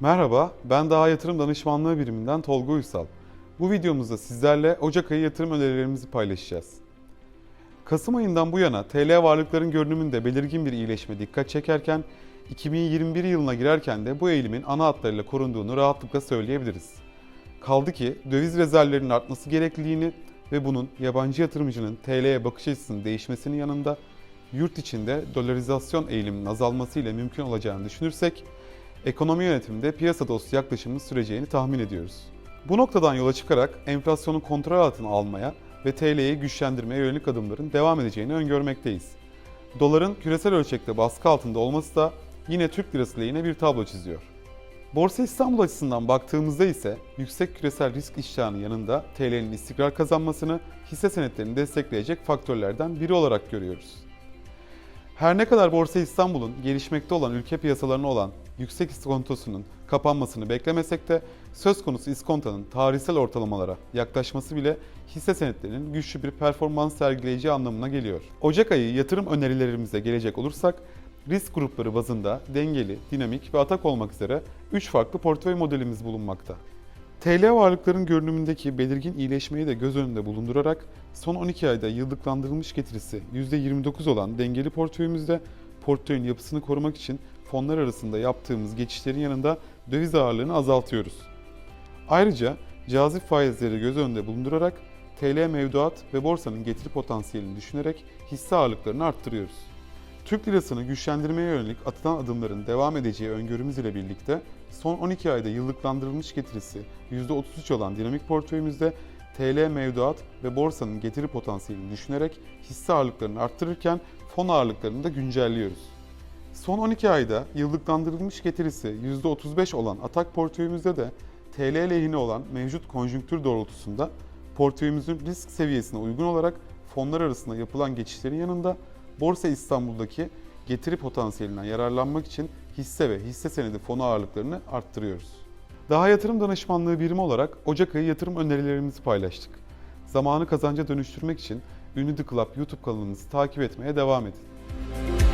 Merhaba, ben Daha Yatırım Danışmanlığı Biriminden Tolga Uysal. Bu videomuzda sizlerle Ocak ayı yatırım önerilerimizi paylaşacağız. Kasım ayından bu yana TL varlıkların görünümünde belirgin bir iyileşme dikkat çekerken, 2021 yılına girerken de bu eğilimin ana hatlarıyla korunduğunu rahatlıkla söyleyebiliriz. Kaldı ki döviz rezervlerinin artması gerekliliğini ve bunun yabancı yatırımcının TL'ye bakış açısının değişmesinin yanında yurt içinde dolarizasyon eğiliminin azalmasıyla mümkün olacağını düşünürsek, ekonomi yönetiminde piyasa dostu yaklaşımın süreceğini tahmin ediyoruz. Bu noktadan yola çıkarak enflasyonu kontrol altına almaya ve TL'yi güçlendirmeye yönelik adımların devam edeceğini öngörmekteyiz. Doların küresel ölçekte baskı altında olması da yine Türk lirası lehine bir tablo çiziyor. Borsa İstanbul açısından baktığımızda ise yüksek küresel risk iştahının yanında TL'nin istikrar kazanmasını hisse senetlerini destekleyecek faktörlerden biri olarak görüyoruz. Her ne kadar Borsa İstanbul'un gelişmekte olan ülke piyasalarına olan yüksek iskontosunun kapanmasını beklemesek de söz konusu iskontonun tarihsel ortalamalara yaklaşması bile hisse senetlerinin güçlü bir performans sergileyeceği anlamına geliyor. Ocak ayı yatırım önerilerimize gelecek olursak risk grupları bazında dengeli, dinamik ve atak olmak üzere 3 farklı portföy modelimiz bulunmakta. TL varlıkların görünümündeki belirgin iyileşmeyi de göz önünde bulundurarak son 12 ayda yıllıklandırılmış getirisi %29 olan dengeli portföyümüzde portföyün yapısını korumak için fonlar arasında yaptığımız geçişlerin yanında döviz ağırlığını azaltıyoruz. Ayrıca cazip faizleri göz önünde bulundurarak TL mevduat ve borsanın getiri potansiyelini düşünerek hisse ağırlıklarını arttırıyoruz. Türk lirasını güçlendirmeye yönelik atılan adımların devam edeceği öngörümüz ile birlikte son 12 ayda yıllıklandırılmış getirisi %33 olan dinamik portföyümüzde TL mevduat ve borsanın getiri potansiyelini düşünerek hisse ağırlıklarını arttırırken fon ağırlıklarını da güncelliyoruz. Son 12 ayda yıllıklandırılmış getirisi %35 olan atak portföyümüzde de TL lehine olan mevcut konjonktür doğrultusunda portföyümüzün risk seviyesine uygun olarak fonlar arasında yapılan geçişlerin yanında Borsa İstanbul'daki getiri potansiyelinden yararlanmak için hisse ve hisse senedi fonu ağırlıklarını arttırıyoruz. Daha yatırım danışmanlığı birimi olarak Ocak ayı yatırım önerilerimizi paylaştık. Zamanı kazanca dönüştürmek için Ünlü The Club YouTube kanalımızı takip etmeye devam edin.